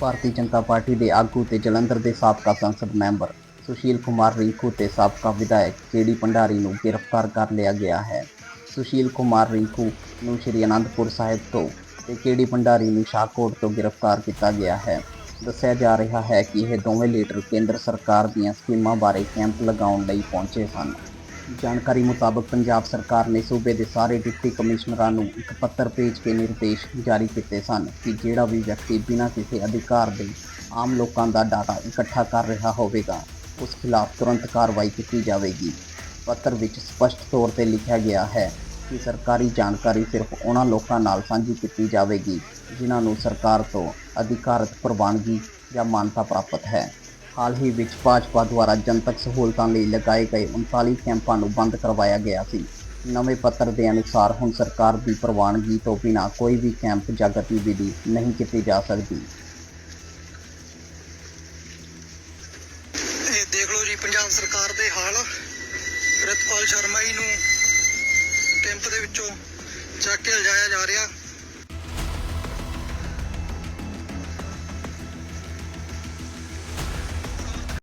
Bharatiya Janata party ਦੇ ਆਗੂ ਤੇ ਜਲੰਧਰ ਦੇ ਸਾਬਕਾ ਸੰਸਦ ਮੈਂਬਰ ਸੁਸ਼ੀਲ ਕੁਮਾਰ ਰਿੰਕੂ ਤੇ ਸਾਬਕਾ ਵਿਧਾਇਕ ਕੇਡੀ ਭੰਡਾਰੀ ਨੂੰ ਗ੍ਰਿਫਤਾਰ ਕਰ ਲਿਆ ਗਿਆ ਹੈ। ਸੁਸ਼ੀਲ ਕੁਮਾਰ ਰਿੰਕੂ ਨੂੰ ਸ਼੍ਰੀ ਅਨੰਦਪੁਰ ਸਾਹਿਬ ਤੋਂ ਤੇ ਕੇਡੀ ਭੰਡਾਰੀ ਨੂੰ ਸ਼ਾਹਕੋਟ ਤੋਂ ਗ੍ਰਿਫਤਾਰ ਕੀਤਾ ਗਿਆ ਹੈ। ਦੱਸਿਆ ਜਾ ਰਿਹਾ ਹੈ ਕਿ ਇਹ ਦੋਵੇਂ ਲੀਡਰ ਕੇਂਦਰ ਸਰਕਾਰ ਦੀਆਂ ਸਕੀਮਾਂ ਬਾਰੇ ਕੈਂਪ ਲਗਾਉਣ ਲਈ ਪਹੁੰਚੇ ਸਨ। ਜਾਣਕਾਰੀ ਮੁਤਾਬਕ ਪੰਜਾਬ ਸਰਕਾਰ ਨੇ ਸੂਬੇ ਦੇ ਸਾਰੇ ਡਿਪਟੀ ਕਮਿਸ਼ਨਰਾਂ ਨੂੰ ਇੱਕ ਪੱਤਰ ਭੇਜ ਕੇ ਨਿਰਦੇਸ਼ ਜਾਰੀ ਕੀਤੇ ਸਨ ਕਿ ਜਿਹੜਾ ਵੀ ਵਿਅਕਤੀ ਬਿਨਾਂ ਕਿਸੇ ਅਧਿਕਾਰ ਦੇ ਆਮ ਲੋਕਾਂ ਦਾ ਡਾਟਾ ਇਕੱਠਾ ਕਰ ਰਿਹਾ ਹੋਵੇਗਾ, ਉਸ ਖਿਲਾਫ ਤੁਰੰਤ ਕਾਰਵਾਈ ਕੀਤੀ ਜਾਵੇਗੀ। ਪੱਤਰ ਵਿੱਚ ਸਪਸ਼ਟ ਤੌਰ ਤੇ ਲਿਖਿਆ ਗਿਆ ਹੈ ਕਿ ਸਰਕਾਰੀ ਜਾਣਕਾਰੀ ਸਿਰਫ ਉਹਨਾਂ ਲੋਕਾਂ ਨਾਲ ਸਾਂਝੀ ਕੀਤੀ ਜਾਵੇਗੀ, ਜਿਨ੍ਹਾਂ ਨੂੰ ਸਰਕਾਰ ਤੋਂ ਅਧਿਕਾਰਤ ਪ੍ਰਵਾਨਗੀ ਜਾਂ ਮਾਨਤਾ ਪ੍ਰਾਪਤ ਹੈ। ਹਾਲ ਹੀ ਵਿੱਚ ਭਾਜਪਾ ਦੁਆਰਾ ਜਨਤਕ ਸਹੂਲਤਾਂ ਲਈ ਲਗਾਏ ਗਏ 39 ਕੈਂਪਾਂ ਨੂੰ ਬੰਦ ਕਰਵਾਇਆ ਗਿਆ ਸੀ। ਨਵੇਂ ਪੱਤਰ ਦੇ ਅਨੁਸਾਰ ਹੁਣ ਸਰਕਾਰ ਦੀ ਪ੍ਰਵਾਨਗੀ ਤੋਂ ਬਿਨਾਂ ਕੋਈ ਵੀ ਕੈਂਪ ਜਾਂ ਗਤੀਵਿਧੀ ਨਹੀਂ ਕੀਤੀ ਜਾ ਸਕਦੀ। ਇਹ ਦੇਖ ਲਓ ਜੀ, ਪੰਜਾਬ ਸਰਕਾਰ ਦੇ ਹਾਲ। ਪ੍ਰਿਤਪਾਲ ਸ਼ਰਮਾ ਜੀ ਨੂੰ ਕੈਂਪ ਦੇ ਵਿੱਚੋਂ ਚੱਕ ਕੇ ਲਿਜਾਇਆ ਜਾ ਰਿਹਾ।